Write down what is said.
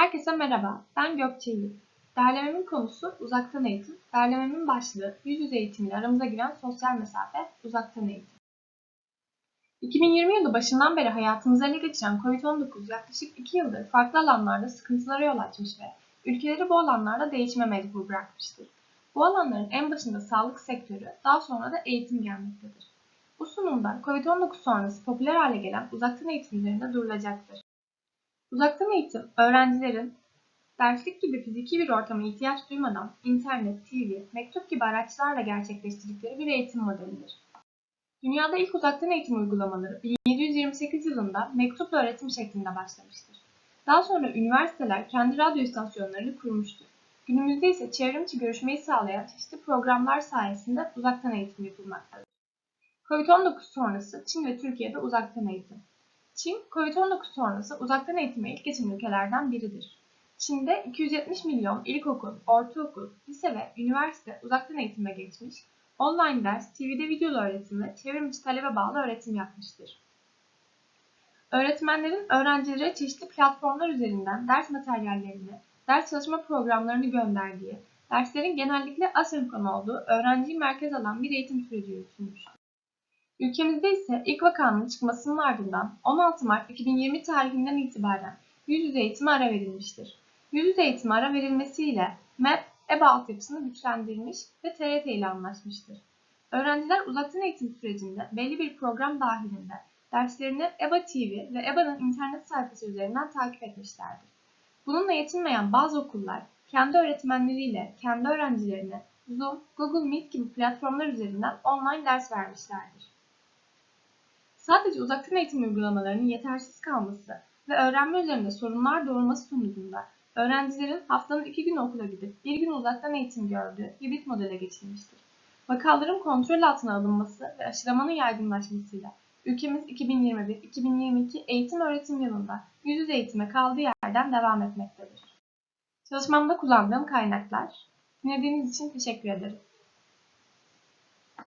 Herkese merhaba, ben Gökçe Yiğit. Derlememin konusu uzaktan eğitim, derlememin başlığı yüz yüze eğitimiyle aramıza giren sosyal mesafe, uzaktan eğitim. 2020 yılı başından beri hayatımızı ele geçiren COVID-19 yaklaşık 2 yıldır farklı alanlarda sıkıntılara yol açmış ve ülkeleri bu alanlarda değişime mecbur bırakmıştır. Bu alanların en başında sağlık sektörü, daha sonra da eğitim gelmektedir. Bu sunumda COVID-19 sonrası popüler hale gelen uzaktan eğitim üzerinde durulacaktır. Uzaktan eğitim, öğrencilerin derslik gibi fiziki bir ortama ihtiyaç duymadan internet, TV, mektup gibi araçlarla gerçekleştirdikleri bir eğitim modelidir. Dünyada ilk uzaktan eğitim uygulamaları 1728 yılında mektupla öğretim şeklinde başlamıştır. Daha sonra üniversiteler kendi radyo istasyonlarını kurmuştur. Günümüzde ise çevrimiçi görüşmeyi sağlayan çeşitli programlar sayesinde uzaktan eğitim yapılmaktadır. Covid-19 sonrası Çin ve Türkiye'de uzaktan eğitim. Çin, Covid-19 sonrası uzaktan eğitime ilk geçen ülkelerden biridir. Çin'de 270 milyon ilkokul, ortaokul, lise ve üniversite uzaktan eğitime geçmiş, online ders, TV'de videolu öğretim ve çevrimiçi talebe bağlı öğretim yapmıştır. Öğretmenlerin öğrencilere çeşitli platformlar üzerinden ders materyallerini, ders çalışma programlarını gönderdiği, derslerin genellikle asenkron olduğu öğrenciyi merkez alan bir eğitim süreci yürütülmüştür. Ülkemizde ise ilk vakanın çıkmasının ardından 16 Mart 2020 tarihinden itibaren yüz yüze eğitime ara verilmiştir. Yüz yüze eğitime ara verilmesiyle MEP, EBA altyapısını güçlendirmiş ve TRT ile anlaşmıştır. Öğrenciler uzaktan eğitim sürecinde belli bir program dahilinde derslerini EBA TV ve EBA'nın internet sayfası üzerinden takip etmişlerdir. Bununla yetinmeyen bazı okullar kendi öğretmenleriyle kendi öğrencilerine Zoom, Google Meet gibi platformlar üzerinden online ders vermişlerdir. Sadece uzaktan eğitim uygulamalarının yetersiz kalması ve öğrenme üzerinde sorunlar doğurması sonucunda öğrencilerin haftanın iki gün okula gidip bir gün uzaktan eğitim gördüğü hibrit modele geçilmiştir. Vakaların kontrol altına alınması ve aşılamanın yaygınlaşmasıyla ülkemiz 2021-2022 eğitim öğretim yılında yüz yüze eğitime kaldığı yerden devam etmektedir. Çalışmamda kullandığım kaynaklar. Dinlediğiniz için teşekkür ederim.